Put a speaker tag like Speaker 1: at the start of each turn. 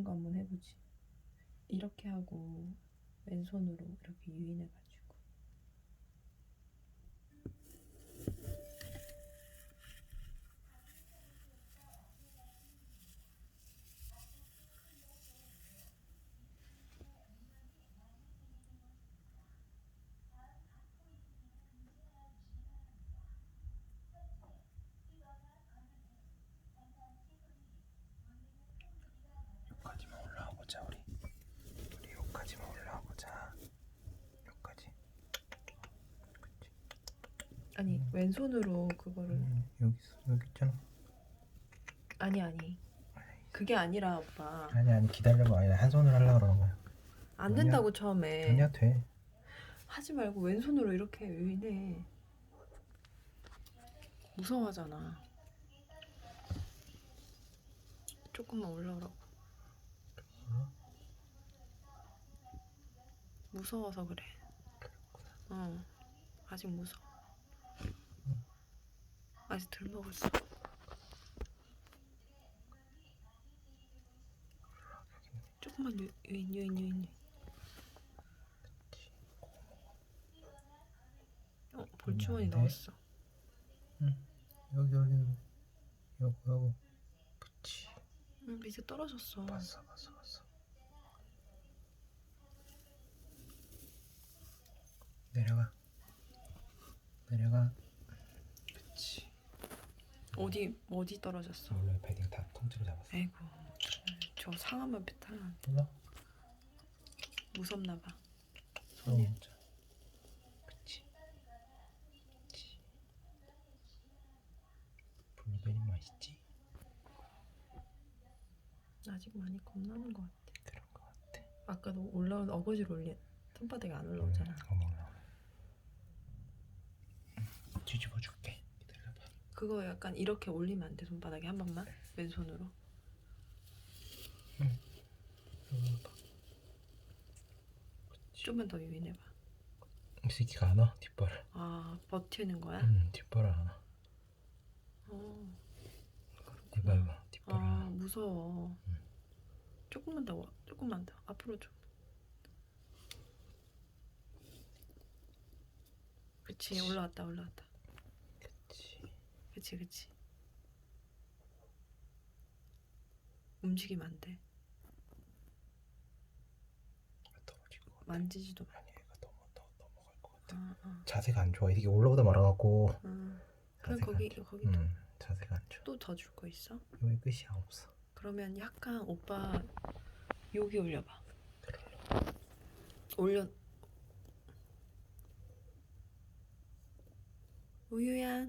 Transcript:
Speaker 1: 해보는 거 한번 해보지. 이렇게 하고 왼손으로 이렇게 유인해가지고
Speaker 2: 보자 우리. 우리 여기까지만 올라와 보자. 여기까지. 그치.
Speaker 1: 아니 왼손으로 그거를
Speaker 2: 음, 여기 있어 여기 있잖아.
Speaker 1: 아니 아니 그게 아니라 오빠
Speaker 2: 아니 아니 기다려봐. 아니 한 손으로 하려 고 그러는 거야.
Speaker 1: 안
Speaker 2: 아니야.
Speaker 1: 된다고 처음에
Speaker 2: 아니야 돼.
Speaker 1: 하지 말고 왼손으로 이렇게 유인해 무서워하잖아 조금만 올라오라고 무서워서 그래 어 아직 무서워 아직 덜 먹었어 조금만 유, 유인 유인 유인 어 볼주머니
Speaker 2: 안 돼.
Speaker 1: 넣었어
Speaker 2: 여기 여기 여기 여기. 그치.
Speaker 1: 응 밑에 떨어졌어
Speaker 2: 봤어 봤어 봤어. 내려가. 내려가. 그치.
Speaker 1: 어디 어디 떨어졌어
Speaker 2: 원래 패딩 다 통째로 잡았어.
Speaker 1: 아이고 저 상하면 배탈
Speaker 2: 몰라?
Speaker 1: 무섭나 봐
Speaker 2: 손이 진짜. 그치. 그치. 블루베리 맛있지?
Speaker 1: 아직 많이 겁나는 것 같아
Speaker 2: 그런 거 같아.
Speaker 1: 아까도 올라온 어거지로 올린 손바닥에 안 올라오잖아
Speaker 2: 어머 올라오네. 뒤집어 줄게. 기다려봐.
Speaker 1: 그거 약간 이렇게 올리면 안 돼 손바닥에 한 번만 왼손으로
Speaker 2: 올라봐.
Speaker 1: 좀만 더 유인해봐
Speaker 2: 이 새끼가 안 와. 뒷발을.
Speaker 1: 아 버티는 거야?
Speaker 2: 응, 뒷발을 안 와.
Speaker 1: 어.
Speaker 2: 이봐 이봐. 뒷발을 안
Speaker 1: 아
Speaker 2: 와.
Speaker 1: 무서워
Speaker 2: 응.
Speaker 1: 조금만 더 와. 조금만 더 앞으로 좀 그치
Speaker 2: 그치.
Speaker 1: 올라왔다 올라왔다.
Speaker 2: 그치
Speaker 1: 그치 움직이면 안 돼
Speaker 2: 떨어지고.
Speaker 1: 만지지도 마
Speaker 2: 아니 얘가 너무 더 넘어갈 것 같아.
Speaker 1: 아, 아.
Speaker 2: 자세가 안 좋아. 이게 올라오다 말아갖고.
Speaker 1: 음. 그럼
Speaker 2: 자세가
Speaker 1: 거기
Speaker 2: 안 좋아.
Speaker 1: 거기
Speaker 2: 음, 자세가 안 좋아.
Speaker 1: 또 더 줄 거 있어?
Speaker 2: 여기 끝이야 없어.
Speaker 1: 그러면 약간 오빠 여기 올려봐. 올려. 우유야.